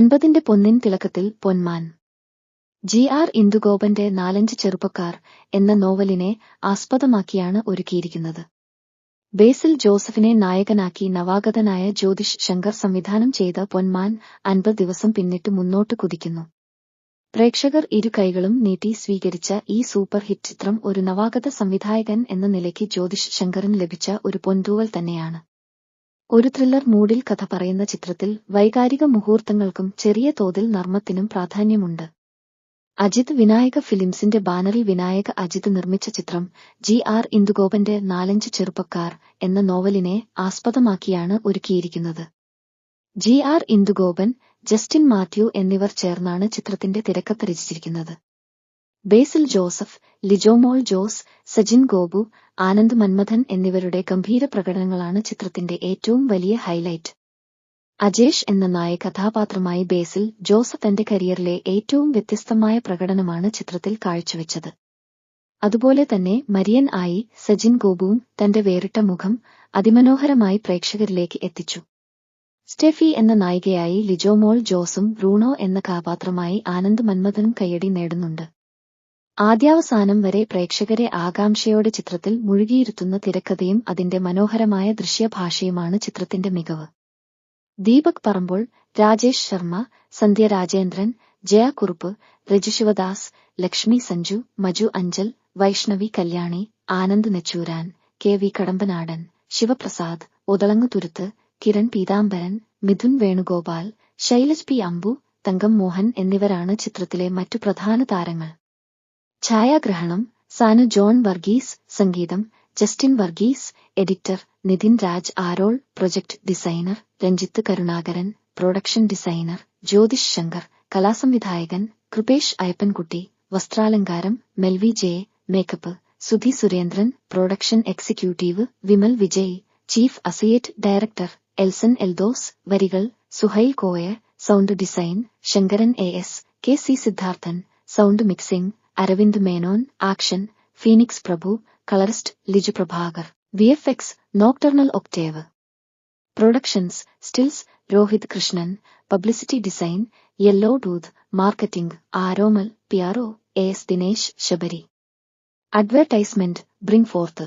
അൻപതിന്റെ പൊന്നിൻ തിളക്കത്തിൽ പൊന്മാൻ. G R ഇന്ദുഗോപന്റെ നാലഞ്ച് ചെറുപ്പക്കാർ എന്ന നോവലിനെ ആസ്പദമാക്കിയാണ് ഒരുക്കിയിരിക്കുന്നത്. ബേസിൽ ജോസഫിനെ നായകനാക്കി നവാഗതനായ ജ്യോതിഷ് ശങ്കർ സംവിധാനം ചെയ്ത പൊന്മാൻ അൻപത് ദിവസം പിന്നിട്ട് മുന്നോട്ട് കുതിക്കുന്നു. പ്രേക്ഷകർ ഇരു കൈകളും നീട്ടി സ്വീകരിച്ച ഈ സൂപ്പർ ഹിറ്റ് ചിത്രം ഒരു നവാഗത സംവിധായകൻ എന്ന നിലയ്ക്ക് ജ്യോതിഷ് ശങ്കറിന് ലഭിച്ച ഒരു പൊന്തൂവൽ തന്നെയാണ്. ഒരു ത്രില്ലർ മൂഡിൽ കഥ പറയുന്ന ചിത്രത്തിൽ വൈകാരിക മുഹൂർത്തങ്ങൾക്കും ചെറിയ തോതിൽ നർമ്മത്തിനും പ്രാധാന്യമുണ്ട്. അജിത് വിനായക ഫിലിംസിന്റെ ബാനറിൽ വിനായക അജിത് നിർമ്മിച്ച ചിത്രം ജി ആർ ഇന്ദുഗോപന്റെ നാലഞ്ച് ചെറുപ്പക്കാർ എന്ന നോവലിനെ ആസ്പദമാക്കിയാണ് ഒരുക്കിയിരിക്കുന്നത്. ജി ആർ ഇന്ദുഗോപൻ ജസ്റ്റിൻ മാത്യു എന്നിവർ ചേർന്നാണ് ചിത്രത്തിന്റെ തിരക്കത്ത് രചിച്ചിരിക്കുന്നത്. ബേസിൽ ജോസഫ് ലിജോമോൾ ജോസ് സജിൻ ഗോബു ആനന്ദ് മന്മഥൻ എന്നിവരുടെ ഗംഭീര പ്രകടനങ്ങളാണ് ചിത്രത്തിന്റെ ഏറ്റവും വലിയ ഹൈലൈറ്റ് അജേഷ് എന്ന നായ കഥാപാത്രമായി ബേസിൽ ജോസഫ് തന്റെ കരിയറിലെ ഏറ്റവും വ്യത്യസ്തമായ പ്രകടനമാണ് ചിത്രത്തിൽ കാഴ്ചവെച്ചത്. അതുപോലെ തന്നെ മരിയൻ ആയി സജിൻ ഗോപുവും തന്റെ വേറിട്ട മുഖം അതിമനോഹരമായി പ്രേക്ഷകരിലേക്ക് എത്തിച്ചു. സ്റ്റെഫി എന്ന നായികയായി ലിജോമോൾ ജോസും റൂണോ എന്ന കഥാപാത്രമായി ആനന്ദ് മന്മഥനും കയ്യടി നേടുന്നുണ്ട്. ആദ്യാവസാനം വരെ പ്രേക്ഷകരെ ആകാംക്ഷയോടെ ചിത്രത്തിൽ മുഴുകിയിരുത്തുന്ന തിരക്കഥയും അതിന്റെ മനോഹരമായ ദൃശ്യഭാഷയുമാണ് ചിത്രത്തിന്റെ മികവ്. Deepak Parambol Rajesh Sharma Sandhya Rajendran Jaya Kurup രജിശിവദാസ് Lakshmi Sanju Maju Anchal Vaishnavi Kalyani Anand നെച്ചൂരാൻ K V Kadambanadan Sivaprasad Othalanganthuruthu Kiran Peethambaran Midhun Venugopal Shailaj P Ambu Thankam Mohan എന്നിവരാണ് ചിത്രത്തിലെ മറ്റു പ്രധാന താരങ്ങൾ. ഛായാഗ്രഹണം സാനു ജോൺ വർഗീസ് സംഗീതം Justin Varghese editor Nithin Raj Arol project designer Ranjith Karunakaran production designer Jyothish Shankar കലാസംവിധായകൻ Kripesh Ayyappankutty വസ്ത്രാലങ്കാരം Melvy J makeup Sudhi Surendran production executive Vimal Vijay chief associate director Elson Eldhose വരികൾ Suhail Koya sound design Sankaran A S K C Sidharthan sound mixing Aravind Menon action Phoenix Prabhu colourist Liju Prabhakar VFX Nocturnal Octave Productions stills Rohit Krishnan publicity design Yellow Tooth marketing Aromal PRO S Dinesh Shabari advertisement bring forth